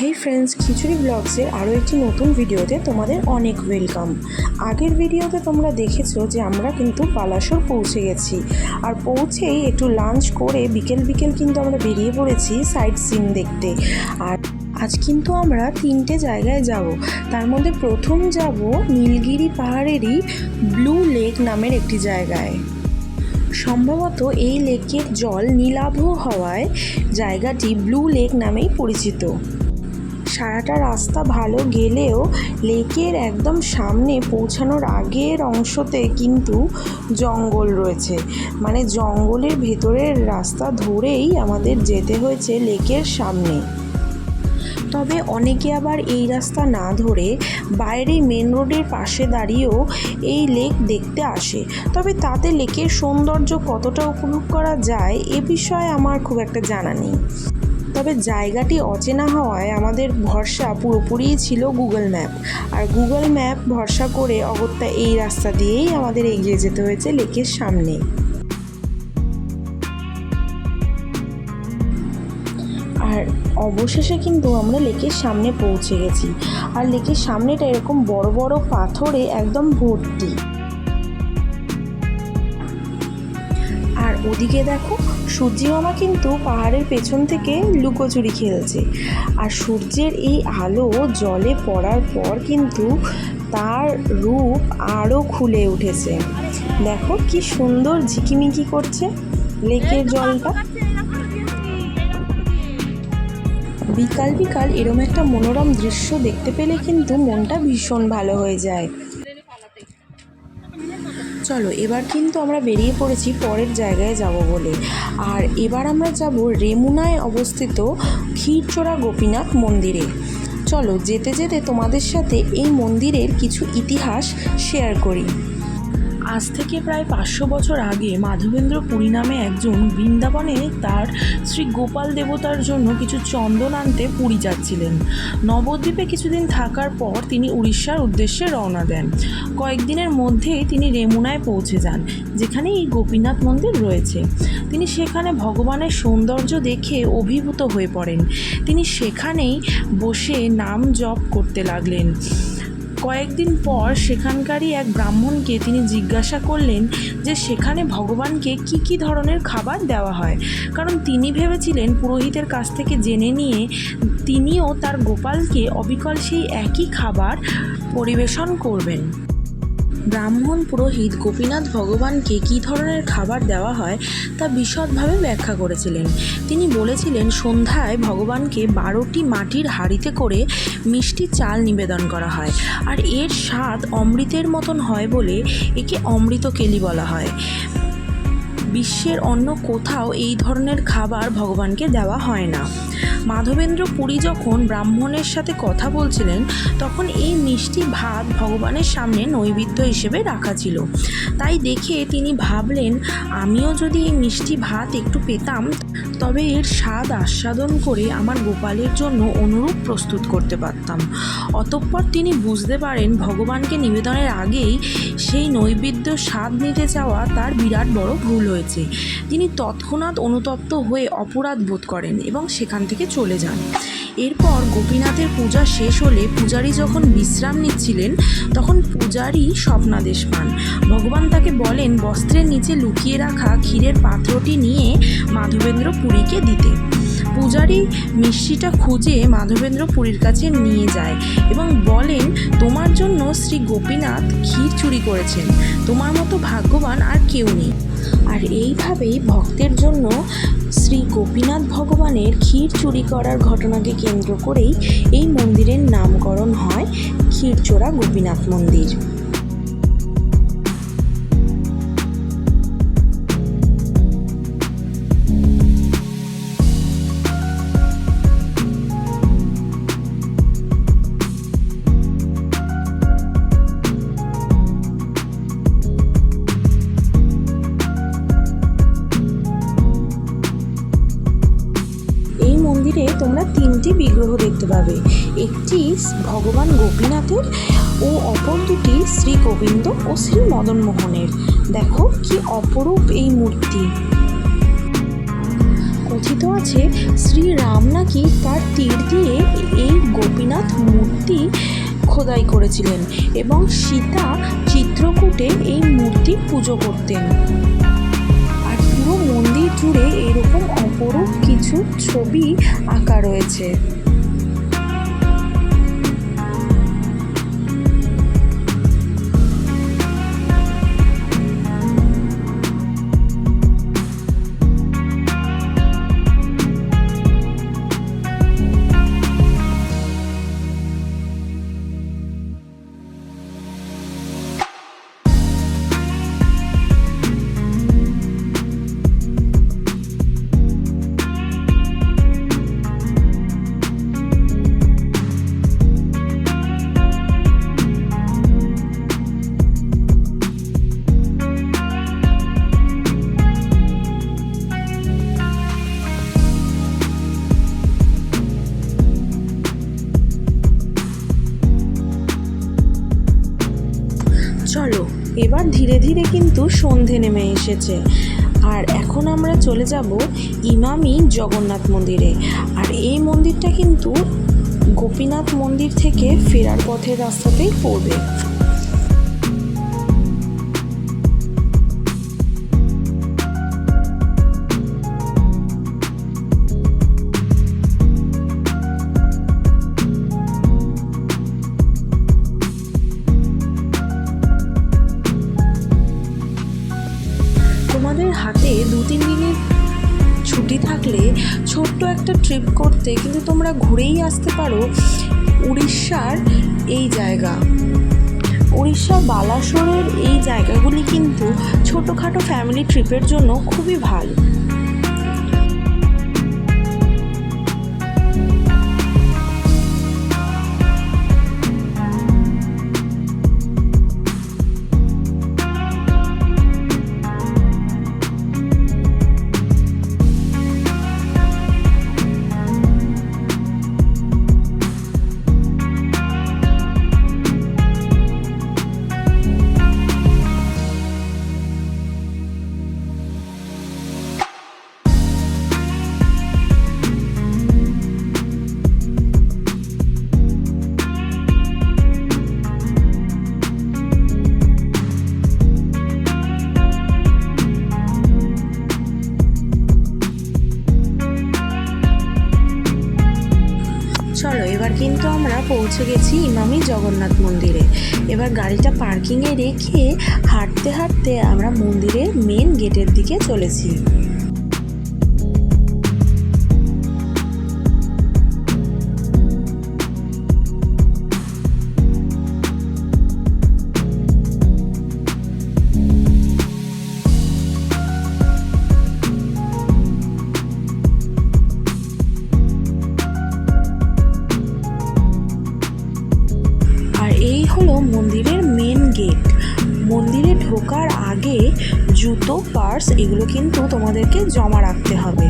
হেই friends খিচুড়ি ব্লগসের আরও একটি নতুন ভিডিওতে তোমাদের অনেক ওয়েলকাম আগের ভিডিওতে তোমরা দেখেছ যে আমরা কিন্তু পালাসর পৌঁছে গেছি। আর পৌঁছেই একটু লাঞ্চ করে বিকেল বিকেল কিন্তু আমরা বেরিয়ে পড়েছি সাইট সিন দেখতে। আর আজ কিন্তু আমরা তিনটে জায়গায় যাব। তার মধ্যে প্রথম যাব নীলগিরি পাহাড়েরই ব্লু লেক নামের একটি জায়গায়। সম্ভবত এই লেকের জল নীলাভ হওয়ায় জায়গাটি ব্লু লেক নামেই পরিচিত। সারাটা রাস্তা ভালো গেলেও লেকের একদম সামনে পৌঁছানোর আগের অংশতে কিন্তু জঙ্গল রয়েছে। মানে জঙ্গলের ভেতরের রাস্তা ধরেই আমাদের যেতে হয়েছে লেকের সামনে। তবে অনেকে আবার এই রাস্তা না ধরে বাইরে মেন রোডের পাশে দাঁড়িয়েও এই লেক দেখতে আসে। তবে তাতে লেকের সৌন্দর্য কতটা উপভোগ করা যায় এ বিষয়ে আমার খুব একটা জানা নেই। তবে জায়গাটি অচেনা হওয়ায় আমাদের ভরসা পুরোপুরিই ছিল গুগল ম্যাপ। আর গুগল ম্যাপ ভরসা করে অগত্যা এই রাস্তা দিয়েই আমাদের এগিয়ে যেতে হয়েছে লেকের সামনে। আর অবশেষে কিন্তু আমরা লেকের সামনে পৌঁছে গেছি। আর লেকের সামনেটা এরকম বড় বড় পাথরে একদম ভর্তি। আর ওদিকে দেখো সূর্যি মামা কিন্তু পাহাড়ের পেছন থেকে লুকোচুরি খেলছে। আর সূর্যের এই আলো জলে পড়ার পর কিন্তু তার রূপ আরও খুলে উঠেছে। দেখো কি সুন্দর ঝিকিমিকি করছে লেকের জলটা। বিকাল বিকাল এরম একটা মনোরম দৃশ্য দেখতে পেলে কিন্তু মনটা ভীষণ ভালো হয়ে যায়। চলো, এবার কিন্তু আমরা বেরিয়ে পড়েছি পরের জায়গায় যাব বলে। আর এবার আমরা যাব রেমুনায় অবস্থিত ক্ষীরচোরা গোপীনাথ মন্দিরে। চলো, যেতে যেতে তোমাদের সাথে এই মন্দিরের কিছু ইতিহাস শেয়ার করি। আজ থেকে প্রায় পাঁচশো বছর আগে মাধবেন্দ্র পুরী নামে একজন বৃন্দাবনে তার শ্রী গোপাল দেবতার জন্য কিছু চন্দন আনতে পুরী যাচ্ছিলেন। নবদ্বীপে কিছুদিন থাকার পর তিনি উড়িষ্যার উদ্দেশ্যে রওনা দেন। কয়েকদিনের মধ্যেই তিনি রেমুনায় পৌঁছে যান যেখানে এই গোপীনাথ মন্দির রয়েছে। তিনি সেখানে ভগবানের সৌন্দর্য দেখে অভিভূত হয়ে পড়েন। তিনি সেখানেই বসে নাম জপ করতে লাগলেন। কয়েকদিন পর সেখানকারই এক ব্রাহ্মণকে তিনি জিজ্ঞাসা করলেন যে সেখানে ভগবানকে কি কি ধরনের খাবার দেওয়া হয়। কারণ তিনি ভেবেছিলেন পুরোহিতের কাছ থেকে জেনে নিয়ে তিনিও তার গোপালকে অবিকল সেই একই খাবার পরিবেশন করবেন। ব্রাহ্মণ পুরোহিত গোপীনাথ ভগবানকে কী ধরনের খাবার দেওয়া হয় তা বিশদভাবে ব্যাখ্যা করেছিলেন। তিনি বলেছিলেন, সন্ধ্যায় ভগবানকে বারোটি মাটির হাড়িতে করে মিষ্টি চাল নিবেদন করা হয়, আর এর স্বাদ অমৃতের মতন হয় বলে একে অমৃত কেলি বলা হয়। বিশ্বের অন্য কোথাও এই ধরনের খাবার ভগবানকে দেওয়া হয় না। মাধবেন্দ্র পুরী যখন ব্রাহ্মণের সাথে কথা বলছিলেন, তখন এই মিষ্টি ভাত ভগবানের সামনে নৈবেদ্য হিসেবে রাখা ছিল। তাই দেখে তিনি ভাবলেন, আমিও যদি এই মিষ্টি ভাত একটু পেতাম, তবে এর স্বাদ আস্বাদন করে আমার গোপালের জন্য অনুরূপ প্রস্তুত করতে পারতাম। অতঃপর তিনি বুঝতে পারেন, ভগবানকে নিবেদনের আগেই সেই নৈবেদ্য স্বাদ নিতে চাওয়া তার বিরাট বড় ভুল হয়েছে। তিনি তৎক্ষণাৎ অনুতপ্ত হয়ে অপরাধ বোধ করেন এবং সেখান থেকে চলে যান। এরপর গোপীনাথের পূজা শেষ হলে পূজারী যখন বিশ্রাম নিচ্ছিলেন, তখন পূজারী স্বপ্নাদেশ পান। ভগবান তাকে বলেন, বস্ত্রের নিচে লুকিয়ে রাখা ক্ষীরের পাত্রটি নিয়ে মাধবেন্দ্র পুরীকে দিতে। পূজারী মিষ্টিটা খুঁজে মাধবেন্দ্র পুরীর কাছে নিয়ে যায় এবং বলেন, তোমার জন্য শ্রী গোপীনাথ ক্ষীর চুরি করেছেন। তোমার মতো ভাগ্যবান আর কেউ নেই। আর এইভাবেই ভক্তের জন্য শ্রী গোপীনাথ ভগবানের ক্ষীর চুরি করার ঘটনাকে কেন্দ্র করেই এই মন্দিরের নামকরণ হয় ক্ষীরচোরা গোপীনাথ মন্দির। তিনটি বিগ্রহ দেখতে পাবে। একটি ভগবান গোপীনাথের ও অপর দুটি শ্রী গোবিন্দ ও শ্রী মদনমোহনের দেখো কি অপরূপ এই মূর্তি। কথিত আছে শ্রীরাম নাকি তার তীর দিয়ে এই গোপীনাথ মূর্তি খোদাই করেছিলেন এবং সীতা চিত্রকূটে এই মূর্তি পুজো করতেন। আর পুরো মন্দির জুড়ে এরকম অপরূপ কিছু ছবি আঁকা রয়েছে। এবার ধীরে ধীরে কিন্তু সন্ধে নেমে এসেছে। আর এখন আমরা চলে যাব ইমামি জগন্নাথ মন্দিরে। আর এই মন্দিরটা কিন্তু গোপীনাথ মন্দির থেকে ফেরার পথের রাস্তাতেই পড়বে। হাতে দু তিন দিনের ছুটি থাকলে ছোট্ট একটা ট্রিপ করতে, কিন্তু তোমরা ঘুরেই আসতে পারো উড়িষ্যার এই জায়গা। উড়িষ্যা বালাসোরের এই জায়গাগুলি কিন্তু ছোটোখাটো ফ্যামিলি ট্রিপের জন্য খুবই ভালো। কিন্তু আমরা পৌঁছে গেছি ইমামি জগন্নাথ মন্দিরে। এবার গাড়িটা পার্কিংয়ে রেখে হাঁটতে হাঁটতে আমরা মন্দিরের মেন গেটের দিকে চলেছি। মন্দিরের মেন গেট মন্দিরে ঢোকার আগে জুতো পার্স এগুলো কিন্তু তোমাদেরকে জমা রাখতে হবে।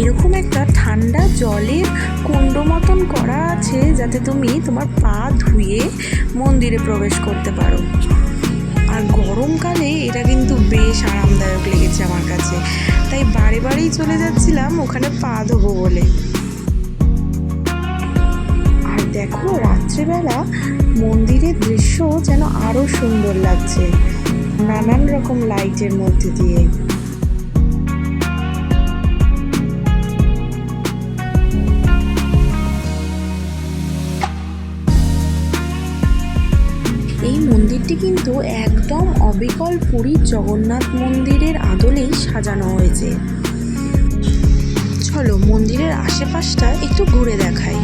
এরকম একটা ঠান্ডা জলের কুণ্ড মতন করা আছে যাতে তুমি তোমার পা ধুয়ে মন্দিরে প্রবেশ করতে পারো। গরমকালে এটা কিন্তু বেশ আরামদায়ক লেগেছে আমার কাছে। তাই বারে বারেই চলে যাচ্ছিলাম ওখানে পা ধোবো বলে। আর দেখো, রাত্রেবেলা মন্দিরের দৃশ্য যেন আরও সুন্দর লাগছে। নানান রকম লাইটের মধ্যে দিয়ে। মন্দিরটি কিন্তু একদম অবিকল পুরীর জগন্নাথ মন্দিরের আদলেই সাজানো হয়েছে। চলো মন্দিরের আশেপাশটা একটু ঘুরে দেখাই।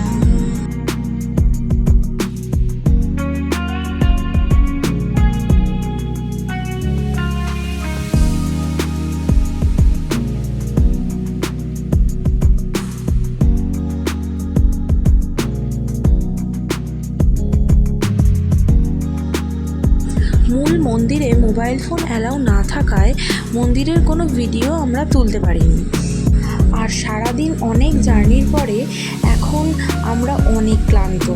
মোবাইল ফোন অ্যালাউ না থাকায় মন্দিরের কোনো ভিডিও আমরা তুলতে পারিনি। আর সারাদিন অনেক জার্নির পরে এখন আমরা অনেক ক্লান্ত।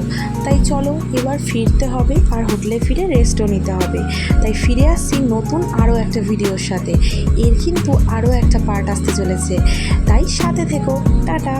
তাই চলো, এবার ফিরতে হবে আর হোটেলে ফিরে রেস্টও নিতে হবে। তাই ফিরে আসছি নতুন আরও একটা ভিডিওর সাথে। এর কিন্তু আরও একটা পার্ট আসতে চলেছে। তাই সাথে থেকো। টাটা!